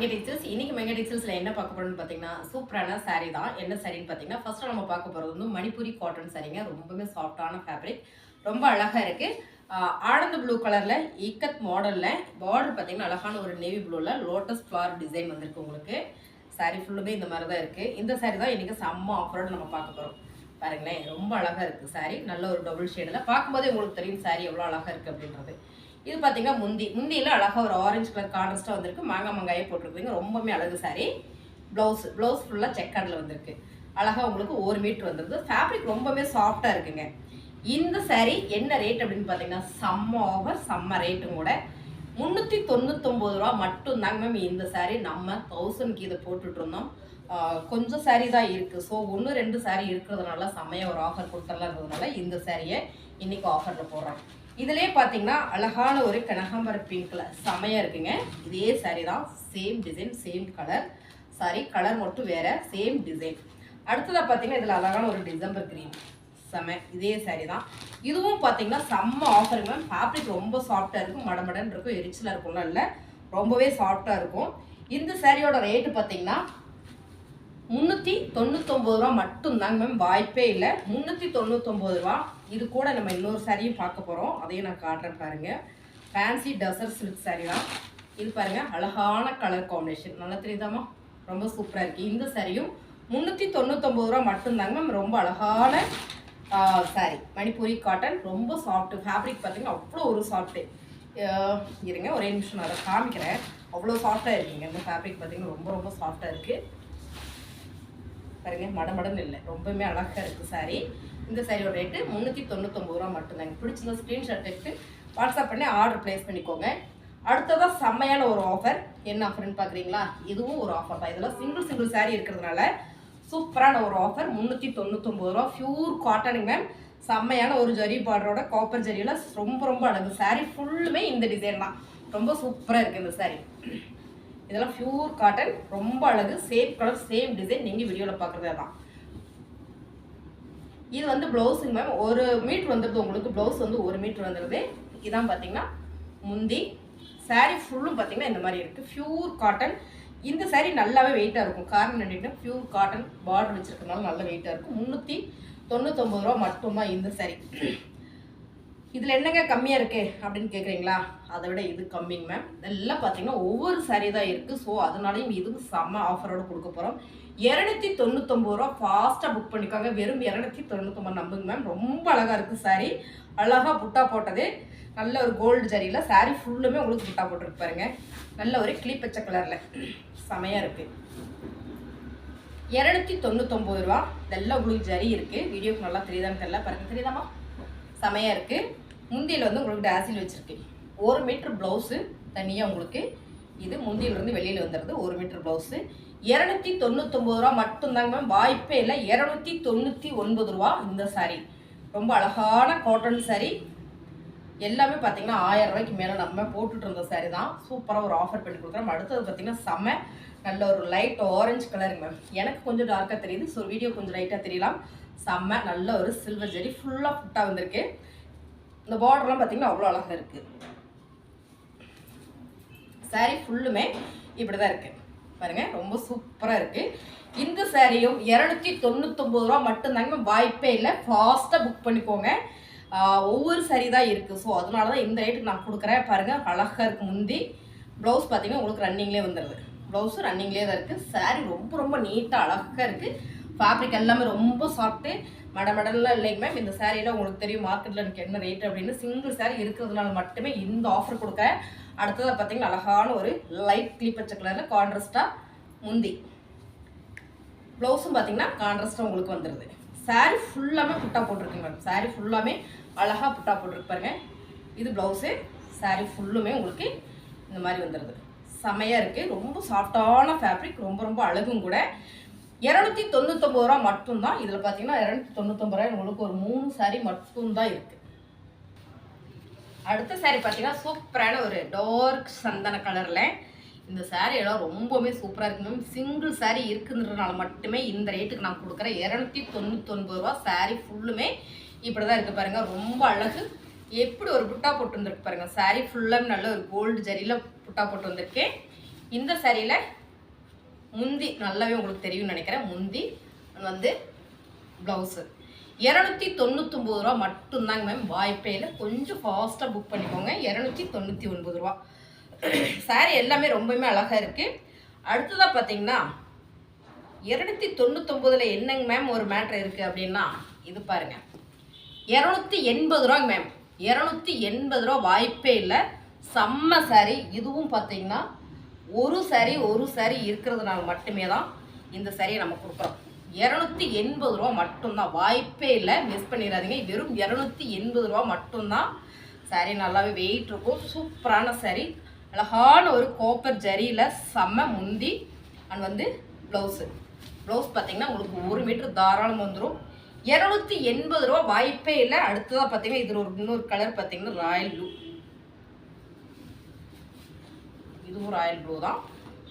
மங்கை teachers இன்னைக்கு மங்கை டீச்சர்ஸ்ல என்ன பார்க்க போறோம்னு பார்த்தீங்கன்னா சூப்பரான சாரீ தான். என்ன சாரின்னு பார்த்தீங்கன்னா ஃபர்ஸ்ட் நம்ம பார்க்க போறது வந்து மணிப்பூரி காட்டன் சாரீங்க ரொம்பவே சாஃப்டான ஃபேப்ரிக் ரொம்ப அழகா இருக்கு. ஆஹ் ஆனந்த ப்ளூ கலர்ல இக்கத் மாடல்ல பார்டர் பார்த்தீங்கன்னா அழகான ஒரு நேவி ப்ளூல லோட்டஸ் ஃப்ளவர் டிசைன் வந்திருக்கு உங்களுக்கு. Saree ஃபுல்லுமே இந்த மாதிரி தான் இருக்கு. இந்த saree தான் இன்னைக்கு செம்ம ஆஃபரோட நம்ம பார்க்க போறோம். பாருங்களேன் ரொம்ப அழகா இருக்கு saree. நல்ல ஒரு டபுள் ஷேடில் பார்க்கும்போதே உங்களுக்கு தெரியும் saree எவ்வளோ அழகா இருக்கு அப்படின்றது. இது பார்த்தீங்கன்னா முந்தி. முந்தியில் அழகாக ஒரு ஆரஞ்சு கலர் கான்ட்ராஸ்ட்டாக வந்திருக்கு. மாங்காய் மாங்காயே போட்டிருக்கீங்க ரொம்பவுமே அழகு சாரி ப்ளவுஸ் ப்ளவுஸ் ஃபுல்லாக செக்கார்டில் வந்திருக்கு. அழகாக உங்களுக்கு ஒரு மீட்ரு வந்துருது. ஃபேப்ரிக் ரொம்பவே சாஃப்டாக இருக்குங்க. இந்த saree என்ன ரேட் அப்படின்னு பார்த்தீங்கன்னா செம்ம ஆஃபர் செம்ம ரேட்டும் கூட. முந்நூற்றி தொண்ணூத்தொம்பது ரூபா மட்டும்தாங்க மேம் இந்த saree. நம்ம தௌசண்ட்க்கு இதை போட்டுட்டு இருந்தோம் கொஞ்சம் saree தான் இருக்குது ஸோ ஒன்று ரெண்டு saree இருக்கிறதுனால செம்மையாக ஒரு ஆஃபர் கொடுத்துடலான்றதுனால இந்த சாரியை இன்றைக்கி ஆஃபரில் போடுறோம். இதிலே பார்த்தீங்கன்னா அழகான ஒரு கனகாம்பர பிங்க் கலர் செமையாக இருக்குங்க. இதே saree தான். Same design same colour sari colour மட்டும் வேற சேம் டிசைன் அடுத்ததாக பார்த்தீங்கன்னா இதில் அழகான ஒரு டிசம்பர் க்ரீன் செம. இதே saree தான். இதுவும் பார்த்தீங்கன்னா செம்ம ஆஃபர் மேம் ஃபேப்ரிக் ரொம்ப சாஃப்டாக இருக்கும். மடமடன் இருக்கும். எரிச்சலாக இருக்கும்ல இல்லை. ரொம்பவே சாஃப்டாக இருக்கும். இந்த சாரியோட ரேட்டு பார்த்தீங்கன்னா முந்நூற்றி தொண்ணூத்தொம்பது ரூபா மட்டும்தாங்க மேம் வாய்ப்பே இல்லை. முந்நூற்றி தொண்ணூத்தொம்பது ரூபா இது கூட நம்ம இன்னொரு சாரியும் பார்க்க போகிறோம் அதையும் நான் காட்டுறேன் பாருங்கள் ஃபேன்சி டசர் சில்க் சாரி தான். இது பாருங்கள் அழகான கலர் காம்பினேஷன் நல்லா தெரியுதாமா ரொம்ப சூப்பராக இருக்குது இந்த சாரியும் முந்நூற்றி தொண்ணூத்தொம்பது ரூபா மட்டும்தாங்க மேம் ரொம்ப அழகான சாரி மணிப்பூரி காட்டன் ரொம்ப சாஃப்ட்டு ஃபேப்ரிக் பார்த்தீங்கன்னா அவ்வளோ ஒரு சாஃப்ட்டு இருங்க ஒரே நிமிஷம் நான் அதை காமிக்கிறேன். அவ்வளோ சாஃப்டாக இருக்குங்க. இந்த ஃபேப்ரிக் பார்த்தீங்கன்னா ரொம்ப ரொம்ப சாஃப்டாக இருக்குது பாருங்க மடமடன்னு இல்லை. ரொம்பவுமே அழகாக இருக்குது சாரி இந்த சாரியோட ரேட்டு முந்நூற்றி தொண்ணூத்தொம்பது ரூபா மட்டும்தாங்க பிடிச்சிருந்தா ஸ்க்ரீன்ஷாட் எடுத்து வாட்ஸ்அப் பண்ணி ஆர்டர் ப்ளேஸ் பண்ணிக்கோங்க. அடுத்ததாக செம்மையான ஒரு ஆஃபர் என்ன ஆஃபர்னு பார்க்குறீங்களா இதுவும் ஒரு ஆஃபர் தான். இதெல்லாம் சிங்கிள் சிங்கிள் சேரீ இருக்கிறதுனால சூப்பரான ஒரு ஆஃபர் முந்நூற்றி தொண்ணூத்தொம்பது ரூபா. ப்யூர் காட்டனுங்க மேம் செம்மையான ஒரு ஜரி பார்டரோட காப்பர் ஜரியில் ரொம்ப ரொம்ப அழகு. சாரீ ஃபுல்லுமே இந்த டிசைன் தான். ரொம்ப சூப்பராக இருக்குது இந்த சாரீ இதெல்லாம் பியூர் காட்டன் ரொம்ப அழகு. சேம் கலர் சேம் டிசைன் நீங்கள் வீடியோவில் பார்க்குறதே தான் இது வந்து ப்ளவுஸுங்க மேம் ஒரு மீட்ரு வந்துடுது உங்களுக்கு. ப்ளவுஸ் வந்து ஒரு மீட்ரு வந்துடுது இதான் பார்த்தீங்கன்னா முந்தி. சாரீ ஃபுல்லும் பார்த்தீங்கன்னா இந்த மாதிரி இருக்குது பியூர் காட்டன் இந்த சாரீ நல்லாவே வெயிட்டாக இருக்கும். காரணம் என்னென்னா பியூர் காட்டன் பார்டர் வச்சிருக்கனால நல்ல வெயிட்டாக இருக்கும். முந்நூற்றி தொண்ணூத்தொம்பது ரூபா மட்டும்தான் இந்த சாரீ இதில் என்னங்க கம்மியாக இருக்கு அப்படின்னு கேட்குறீங்களா அதை விட இது கம்மிங்க மேம் இதெல்லாம் பார்த்தீங்கன்னா ஒவ்வொரு சாரீ தான் இருக்குது ஸோ அதனாலையும் இதுவும் செம்ம ஆஃபரோட கொடுக்க போகிறோம் இரநூத்தி தொண்ணூத்தொம்பது ரூபா ஃபாஸ்ட்டாக புக் பண்ணிக்கோங்க. வெறும் இரநூத்தி தொண்ணூத்தொம்பது நம்புங்க மேம் ரொம்ப அழகாக இருக்குது சாரீ அழகாக புட்டா போட்டது. நல்ல ஒரு கோல்டு ஜரியில் சாரீ ஃபுல்லுமே உங்களுக்கு புட்டா போட்டிருக்கு பாருங்க. நல்ல ஒரு கிளிப்பச்சை கலரில் செமையாக இருக்குது இரநூத்தி தொண்ணூத்தொம்பது ரூபா. இதெல்லாம் உங்களுக்கு ஜரி இருக்குது வீடியோக்கு நல்லா தெரியுதான்னு தெரியல. பாருங்கள் தெரியுதாமா செமையாக இருக்குது முந்தியில் வந்து உங்களுக்கு டேசில் வச்சுருக்கு. ஒரு மீட்ரு ப்ளவுஸு தனியாக உங்களுக்கு இது முந்தியிலிருந்து வெளியில் வந்துடுது ஒரு மீட்ரு ப்ளவுஸு இரநூத்தி தொண்ணூத்தொம்பது ரூபா மட்டும்தாங்க மேம் வாய்ப்பே இல்லை. இரநூத்தி தொண்ணூற்றி ஒன்பது ரூபா இந்த சாரீ ரொம்ப அழகான காட்டன் சாரீ எல்லாமே பார்த்தீங்கன்னா ஆயிரம் ரூபாய்க்கு மேலே நம்ம போட்டுட்டு இருந்த saree தான். சூப்பராக ஒரு ஆஃபர் பண்ணி கொடுக்குறோம். அடுத்தது பார்த்தீங்கன்னா செம்ம நல்ல ஒரு லைட் ஆரஞ்சு கலருங்க மேம் எனக்கு கொஞ்சம் டார்க்காக தெரியுது. ஸோ வீடியோ கொஞ்சம் லைட்டாக தெரியலாம். செம்ம நல்ல ஒரு சில்வர் ஜெரி ஃபுல்லாக ஃபுட்டாக வந்திருக்கு. இந்த பார்டர்லாம் பார்த்தீங்கன்னா அவ்வளோ அழகாக இருக்குது saree ஃபுல்லுமே இப்படி தான் இருக்குது பாருங்க ரொம்ப சூப்பராக இருக்குது இந்த சேரீயும் இரநூத்தி தொண்ணூத்தொம்பது ரூபா மட்டும்தாங்க வாய்ப்பே இல்லை. ஃபாஸ்ட்டாக புக் பண்ணிக்கோங்க. ஒவ்வொரு சரி தான் இருக்குது ஸோ அதனால தான் இந்த ரேட்டுக்கு நான் கொடுக்குறேன். பாருங்கள் அழகாக இருக்கு முந்தி. ப்ளவுஸ் பார்த்தீங்கன்னா உங்களுக்கு ரன்னிங்லேயே வந்துடுது ப்ளவுஸும் ரன்னிங்லேயே தான் இருக்குது சாரீ ரொம்ப ரொம்ப நீட்டாக அழகாக இருக்குது ஃபேப்ரிக் எல்லாமே ரொம்ப சாஃப்ட்டு மட இல்லைங்க மேம் இந்த சாரியில் உங்களுக்கு தெரியும் மார்க்கெட்டில் எனக்கு என்ன ரேட் அப்படின்னு. சிங்கிள் சேரீ இருக்கிறதுனால மட்டுமே இந்த ஆஃபர் கொடுக்குறேன். அடுத்ததாக பார்த்தீங்கன்னா அழகான ஒரு லைட் கிளிப்பச்ச கலரில் கான்ட்ரஸ்டாக முந்தி. ப்ளவுஸும் பார்த்தீங்கன்னா கான்ட்ரஸ்டாக உங்களுக்கு வந்துடுது saree ஃபுல்லாமே புட்டா போட்டிருக்குங்க மேம் saree ஃபுல்லாமே அழகாக புட்டா போட்டிருக்கு பாருங்க. இது ப்ளவுஸு saree ஃபுல்லுமே உங்களுக்கு இந்த மாதிரி வந்துடுது செமையாக இருக்குது ரொம்ப சாஃப்டான ஃபேப்ரிக் ரொம்ப ரொம்ப அழகும் கூட. இரநூத்தி தொண்ணூத்தொம்பது ரூபா மட்டும்தான். இதில் பார்த்தீங்கன்னா இரநூத்தி தொண்ணூத்தொம்பது ரூபாய் உங்களுக்கு ஒரு மூணு saree மட்டும்தான் இருக்குது அடுத்த saree பார்த்தீங்கன்னா சூப்பரான ஒரு டார்க் சந்தன கலரில் இந்த saree எல்லாம் ரொம்பவுமே சூப்பராக இருக்கு மேம் சிங்கிள் சாரீ இருக்குன்றதுனால மட்டுமே இந்த ரேட்டுக்கு நான் கொடுக்குறேன் இரநூத்தி தொண்ணூத்தொன்பது ரூபா சாரீ ஃபுல்லுமே இப்படி தான் இருக்குது பாருங்கள் ரொம்ப அழகு. எப்படி ஒரு புட்டா போட்டு வந்திருக்கு பாருங்கள் சாரீ ஃபுல்லாக நல்ல ஒரு கோல்டு ஜரியில் புட்டா போட்டு வந்திருக்கேன் இந்த சாரியில் முந்தி நல்லாவே உங்களுக்கு தெரியும்னு நினைக்கிறேன். முந்தி வந்து ப்ளவுஸு இரநூத்தி தொண்ணூத்தொம்பது ரூபா மட்டும்தாங்க மேம் வாய்ப்பே இல்லை. கொஞ்சம் ஃபாஸ்ட்டாக புக் பண்ணிக்கோங்க. இரநூத்தி தொண்ணூற்றி ஒன்பது ரூபா. சாரி எல்லாமே ரொம்பவுமே அழகாக இருக்குது அடுத்ததாக பார்த்தீங்கன்னா இரநூத்தி தொண்ணூத்தொம்பதில் என்னங்க மேம் ஒரு மேட்ரு இருக்குது அப்படின்னா இது பாருங்க. இரநூத்தி எண்பது ரூபாங்க மேம் இரநூத்தி எண்பது ரூபா வாய்ப்பே இல்லை. செம்ம சாரி இதுவும் பார்த்தீங்கன்னா ஒரு சாரி ஒரு சாரி இருக்கிறதுனால மட்டுமே தான் இந்த சாரியை நம்ம கொடுக்குறோம். இரநூத்தி எண்பது ரூபா மட்டும்தான். வாய்ப்பே இல்லை. மிஸ் பண்ணிடாதீங்க. வெறும் இரநூத்தி எண்பது ரூபா மட்டும்தான் சாரி நல்லாவே வெயிட் இருக்கும். சூப்பரான சாரி அழகான ஒரு கோப்பர் ஜரியில் செம்ம முந்தி அண்ட் வந்து ப்ளவுஸு ப்ளவுஸ் பார்த்தீங்கன்னா உங்களுக்கு ஒரு மீட்டர் தாராளம் வந்துடும் இரநூத்தி எண்பது ரூபா வாய்ப்பே இல்லை. அடுத்ததாக பார்த்தீங்கன்னா இதில் ஒரு இன்னொரு கலர் பார்த்தீங்கன்னா ராயல் ப்ளூ இதுவும் ராயல் ப்ளூ தான்.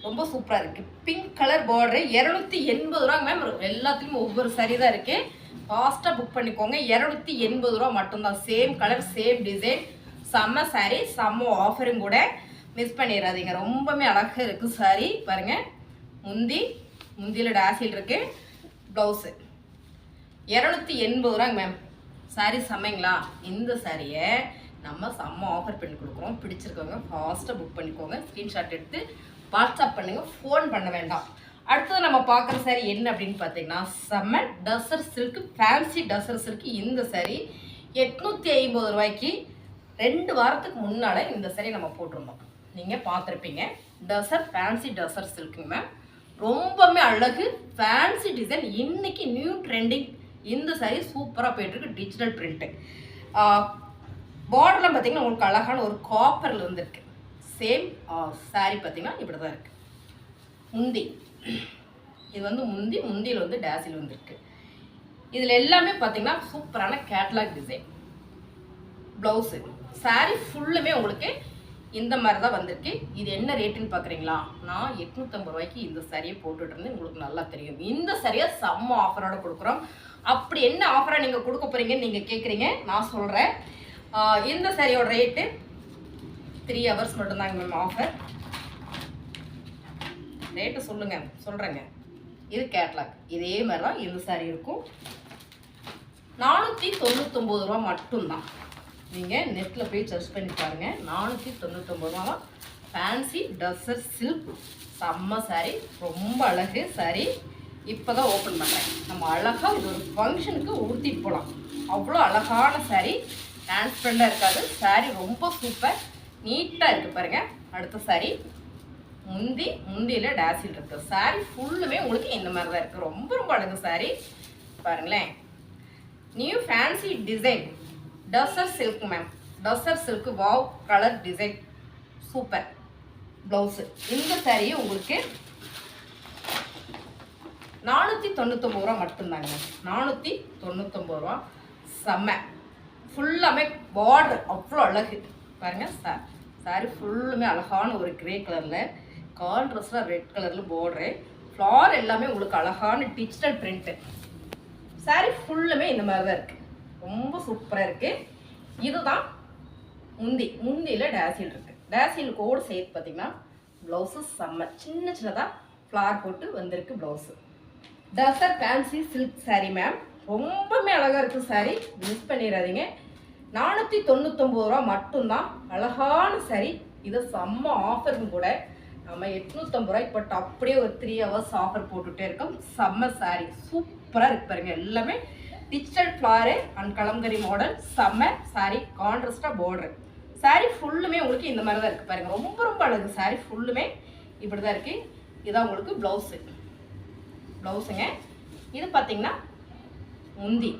ரொம்ப சூப்பராக இருக்குது பிங்க் கலர் பார்டரு இரநூத்தி எண்பது ரூபா மேம் எல்லாத்துலேயும் ஒவ்வொரு சரி தான் இருக்குது ஃபாஸ்ட்டாக புக் பண்ணிக்கோங்க. இரநூத்தி எண்பது ரூபா மட்டும்தான். சேம் கலர் சேம் டிசைன் செம்ம சாரி செம்ம ஆஃபரும் கூட. மிஸ் பண்ணிடாதீங்க ரொம்பவே அழகாக இருக்குது சாரி பாருங்கள் முந்தி முந்தியில் டாசில் இருக்குது ப்ளவுஸு இரநூத்தி எண்பது ரூபாங்க மேம் சாரி செம்மைங்களா? இந்த சாரியை நம்ம செம்ம ஆஃபர் பண்ணி கொடுக்குறோம். பிடிச்சிருக்கவங்க ஃபாஸ்ட்டாக புக் பண்ணிக்கோங்க. ஸ்க்ரீன்ஷாட் எடுத்து வாட்ஸ்அப் பண்ணுங்க. ஃபோன் பண்ண வேண்டாம். அடுத்தது நம்ம பார்க்குற சாரி என்ன அப்படின்னு பார்த்தீங்கன்னா செம்ம tussar silk fancy tussar silk இந்த சாரி எட்நூற்றி ஐம்பது ரூபாய்க்கு ரெண்டு வாரத்துக்கு முன்னால் இந்த சாரி நம்ம போட்டிருந்தோம். நீங்கள் பார்த்துருப்பீங்க. டசர் ஃபேன்சி டசர்ஸ் இருக்குங்க மேம் ரொம்பவுமே அழகு ஃபேன்சி டிசைன் இன்னைக்கு நியூ ட்ரெண்டிங் இந்த சாரி சூப்பராக போயிட்டுருக்கு டிஜிட்டல் பிரிண்ட்டு பார்டர்லாம் பார்த்தீங்கன்னா உங்களுக்கு அழகான ஒரு காப்பரில் வந்துருக்கு சேம் சாரி பார்த்தீங்கன்னா இப்படி தான் இருக்குது முந்தி. இது வந்து முந்தி முந்தியில் வந்து டேசில் வந்திருக்கு இதில் எல்லாமே பார்த்தீங்கன்னா சூப்பரான கேட்லாக் டிசைன் ப்ளவுஸு சாரி ஃபுல்லுமே உங்களுக்கு இந்த மாதிரி தான் வந்திருக்கு. இது என்ன ரேட்டுன்னு பார்க்குறீங்களா நான் எட்நூற்றம்பது ரூபாய்க்கு இந்த சரியை போட்டுட்டுருந்தேன் உங்களுக்கு நல்லா தெரியும். இந்த சரியை செம்ம ஆஃபரோட கொடுக்குறோம். அப்படி என்ன ஆஃபராக நீங்கள் கொடுக்க போகிறீங்கன்னு நீங்கள் கேட்குறீங்க நான் சொல்கிறேன் இந்த சரியோட ரேட்டு த்ரீ ஹவர்ஸ் மட்டும்தாங்க மேம் ஆஃபர் ரேட்டு சொல்லுங்கள் சொல்கிறேங்க இது கேட்லாக் இதே மாதிரி தான் இந்த சாரி இருக்கும். நானூற்றி தொண்ணூத்தொம்பது ரூபா மட்டும்தான். நீங்கள் நெட்டில் போய் சர்ச் பண்ணி பாருங்கள் நானூற்றி தொண்ணூத்தொம்பது ரூபா ஃபேன்சி டஸ்ஸர் சில்க் செம்ம சாரி ரொம்ப அழகு சாரி இப்போ தான் ஓப்பன் பண்ணுறேன் நம்ம அழகாக இது ஒரு ஃபங்க்ஷனுக்கு உடுத்திட்டு போகலாம் அவ்வளோ அழகான சாரி டிரான்ஸ்பரண்டாக இருக்காது. சாரி ரொம்ப சூப்பர் நீட்டாக இருக்குது பாருங்கள் அடுத்த சாரி முந்தி முந்தியில் டேசில் இருக்குது சாரி ஃபுல்லுமே உங்களுக்கு இந்த மாதிரி தான் இருக்குது ரொம்ப ரொம்ப அழகு சாரி பாருங்களேன். New fancy design tussar silk ma'am tussar silk wow colour design super blouse இந்த சாரியை உங்களுக்கு நானூற்றி தொண்ணூத்தொம்பது ரூபா மட்டும்தாங்க. நானூற்றி தொண்ணூத்தொம்பது ரூபா. செம்ம. ஃபுல்லாமே பார்டர் அவ்வளோ அழகு. பாருங்கள் சா சாரி ஃபுல்லுமே அழகான ஒரு கிரே கலரில் கான்ட்ரஸ்டாக ரெட் கலரில் பார்டரு ஃப்ளார் எல்லாமே உங்களுக்கு அழகான டிஜிட்டல் பிரிண்ட்டு சாரி ஃபுல்லுமே இந்த மாதிரி தான் இருக்குது ரொம்ப சூப்பராக இருக்குது இதுதான் முந்தி முந்தியில் டேசில் இருக்குது டேசில் கோடு சேர்த்து பார்த்தீங்கன்னா ப்ளவுஸு செம்ம சின்ன சின்னதாக ஃப்ளார் போட்டு வந்திருக்கு blouse tussar fancy silk sari ma'am ரொம்பவுமே அழகாக இருக்குது saree. மிஸ் பண்ணிடாதீங்க. நானூற்றி தொண்ணூத்தொம்பது ரூபா மட்டும்தான். அழகான saree. இது செம்ம ஆஃபரும் கூட. நம்ம எட்நூற்றம்பது ரூபாய் பட் அப்படியே ஒரு த்ரீ ஹவர்ஸ் ஆஃபர் போட்டுகிட்டே இருக்கோம். செம்ம saree. சூப்பராக இருக்கு பாருங்கள் எல்லாமே digital floral and kalamkari model செம்ம saree கான்ட்ரஸ்டாக border. Saree ஃபுல்லுமே உங்களுக்கு இந்த மாதிரி தான் இருக்குது பாருங்கள் ரொம்ப ரொம்ப அழகு. Saree ஃபுல்லுமே இப்படி தான் இருக்குது இதான் உங்களுக்கு ப்ளவுஸு ப்ளவுஸுங்க இது பார்த்தீங்கன்னா முந்தி.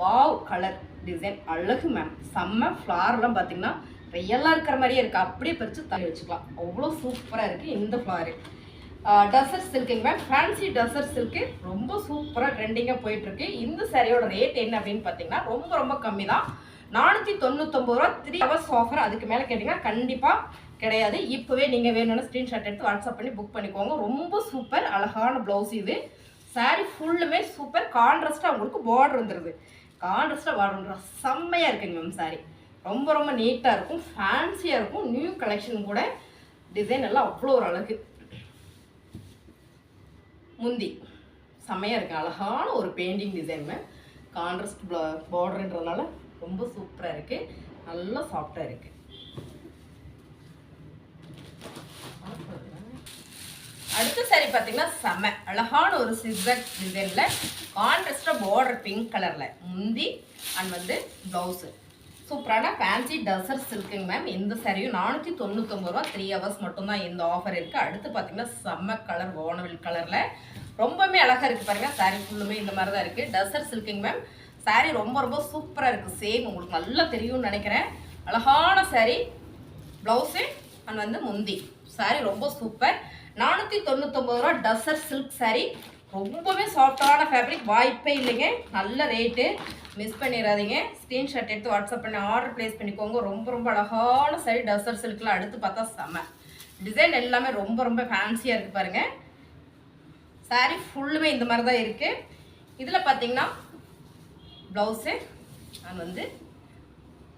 வாவ் கலர் டிசைன் அழகு மேம் செம்ம ஃப்ளார்லாம் பார்த்தீங்கன்னா ரியலாக இருக்கிற மாதிரியே இருக்குது அப்படியே பறித்து தள்ளி வச்சுக்கலாம். அவ்வளோ சூப்பராக இருக்குது இந்த ஃப்ளாரு டசர் சில்க்குங்க மேம் ஃபேன்சி டசர் சில்க்கு ரொம்ப சூப்பராக ட்ரெண்டிங்காக போயிட்டுருக்கு. இந்த சேரீயோட ரேட் என்ன அப்படின்னு பார்த்தீங்கன்னா ரொம்ப ரொம்ப கம்மி தான் நானூற்றி தொண்ணூத்தொம்பது ரூபா த்ரீ ஹவர்ஸ் ஆஃபர் அதுக்கு மேலே கேட்டிங்கன்னா கண்டிப்பாக கிடையாது. இப்போவே நீங்கள் வேணும்னா ஸ்க்ரீன்ஷாட் எடுத்து வாட்ஸ்அப் பண்ணி புக் பண்ணிக்கோங்க. ரொம்ப சூப்பர் அழகான ப்ளவுஸ் இது. சாரீ ஃபுல்லுமே சூப்பர் கான்ட்ரஸ்ட்டாக உங்களுக்கு பார்டர் வந்துடுது கான்ட்ரஸ்ட்டாக பார்டர் செம்மையாக இருக்குங்க மேம் saree. ரொம்ப ரொம்ப நீட்டாக இருக்கும். ஃபேன்சியாக இருக்கும். நியூ கலெக்ஷன் கூட. டிசைன் எல்லாம் அவ்வளோ ஒரு அழகு. முந்தி. செம்மையாக இருக்குது அழகான ஒரு பெயிண்டிங் டிசைன் கான்ட்ரஸ்ட் கான்ட்ராஸ்ட் பார்டர்ன்றதுனால ரொம்ப சூப்பராக இருக்குது நல்லா சாஃப்டாக இருக்குது அடுத்த சாரி பார்த்தீங்கன்னா செம. அழகான ஒரு சிசக் டிசைனில் கான்ட்ரஸ்டாக பார்டர் பிங்க் கலரில் முந்தி அண்ட் வந்து ப்ளவுஸு சூப்பரான ஃபேன்சி டசர் இருக்குங்க மேம் இந்த சாரியும் நானூற்றி தொண்ணூத்தொம்பது ரூபா த்ரீ ஹவர்ஸ் மட்டும்தான் இந்த ஆஃபர் இருக்குது அடுத்து பார்த்தீங்கன்னா செம்ம கலர் ஓனவில் கலரில் ரொம்பவுமே அழகாக இருக்குது பாருங்கள் சாரி ஃபுல்லுமே இந்த மாதிரி தான் இருக்குது டசர் இருக்குங்க மேம் சாரீ ரொம்ப ரொம்ப சூப்பராக இருக்குது சேம் உங்களுக்கு நல்லா தெரியும்னு நினைக்கிறேன். அழகான சாரீ ப்ளவுஸு அண்ட் வந்து முந்தி. சாரீ ரொம்ப சூப்பர். நானூற்றி தொண்ணூத்தொம்பது ரூபா டசர் சில்க் சாரீ ரொம்பவே சாஃப்டான ஃபேப்ரிக் வாய்ப்பே இல்லைங்க. நல்ல ரேட்டு மிஸ் பண்ணிடாதீங்க ஸ்க்ரீன்ஷாட் எடுத்து வாட்ஸ்அப் பண்ணி ஆர்டர் ப்ளேஸ் பண்ணிக்கோங்க. ரொம்ப ரொம்ப அழகான சரி டசர் சில்க்லாம் அடுத்து பார்த்தா செம. டிசைன் எல்லாமே ரொம்ப ரொம்ப ஃபேன்சியாக இருக்குது பாருங்கள் சாரீ ஃபுல்லுமே இந்த மாதிரி தான் இருக்குது இதில் பார்த்தீங்கன்னா ப்ளவுஸு அது வந்து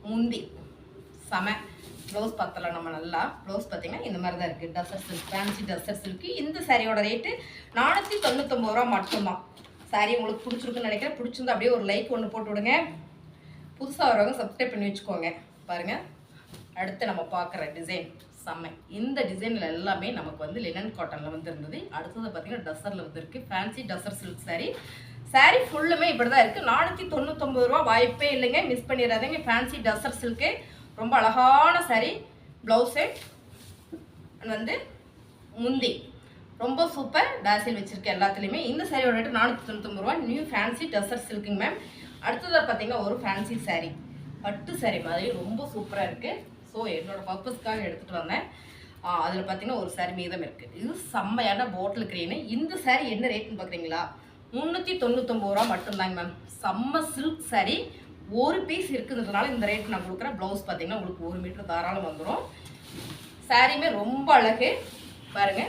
முந்தி. செம. ப்ளவுஸ் பார்த்தலாம் நம்ம நல்லா. ப்ளவுஸ் பார்த்தீங்கன்னா இந்த மாதிரி தான் இருக்குது tussar silk fancy tussar silk இந்த சாரியோட ரேட்டு நானூற்றி தொண்ணூத்தொம்பது ரூபா மட்டும்தான். சாரி உங்களுக்கு பிடிச்சிருக்குன்னு நினைக்கிறேன். பிடிச்சிருந்தா அப்படியே ஒரு லைக் ஒன்று போட்டு விடுங்க. புதுசாக வரவங்க சப்ஸ்கிரைப் பண்ணி வச்சுக்கோங்க. பாருங்கள் அடுத்து நம்ம பார்க்குற டிசைன் செம்மை. இந்த டிசைனில் எல்லாமே நமக்கு வந்து லினன் காட்டனில் வந்து இருந்தது அடுத்தது பார்த்தீங்கன்னா டசரில் வந்துருக்கு. ஃபேன்சி டசர் சில்க் சாரீ சாரீ ஃபுல்லுமே இப்படி தான் இருக்குது நானூற்றி தொண்ணூத்தொம்பது ரூபா வாய்ப்பே இல்லைங்க. மிஸ் பண்ணிடாதீங்க. Fancy tussar silk. ரொம்ப அழகான saree ப்ளவுஸு வந்து முந்தி. ரொம்ப சூப்பர் டாசில் வச்சுருக்கேன் எல்லாத்துலேயுமே இந்த சாரியோட ரேட்டு நானூற்றி தொண்ணூத்தொம்பது ரூபா நியூ ஃபேன்சி டசர் சில்க்குங்க மேம் அடுத்ததாக பார்த்தீங்கன்னா ஒரு ஃபேன்சி saree. பட்டு saree மாதிரி ரொம்ப சூப்பராக இருக்குது ஸோ என்னோடய பர்பஸ்க்காக எடுத்துகிட்டு வந்தேன். அதில் பார்த்தீங்கன்னா ஒரு saree மீதம் இருக்குது இது செம்மையான போட்டில் க்ரீனு இந்த saree என்ன ரேட்னு பார்க்குறீங்களா முந்நூற்றி தொண்ணூத்தொம்பது ரூபா மட்டும்தாங்க மேம் செம்ம சில்க் saree. ஒரு பீஸ் இருக்குதுன்றதுனால இந்த ரேட் நான் கொடுக்குறேன். ப்ளவுஸ் பார்த்தீங்கன்னா உங்களுக்கு ஒரு மீட்டர் தாராளம் வந்துடும் சாரியுமே ரொம்ப அழகு. பாருங்க.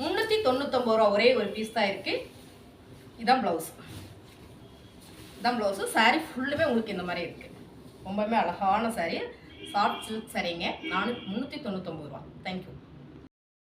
முந்நூற்றி தொண்ணூத்தொம்பது ரூபா ஒரே ஒரு பீஸ் தான் இருக்குது இதான் ப்ளவுஸ் இதான் ப்ளவுஸு சாரீ ஃபுல்லுமே உங்களுக்கு இந்த மாதிரி இருக்குது ரொம்பவுமே அழகான சாரீ சாஃப்ட் சில்க் சரிங்க நானூற்றி முந்நூற்றி தொண்ணூத்தொம்பது ரூபா. தேங்க்யூ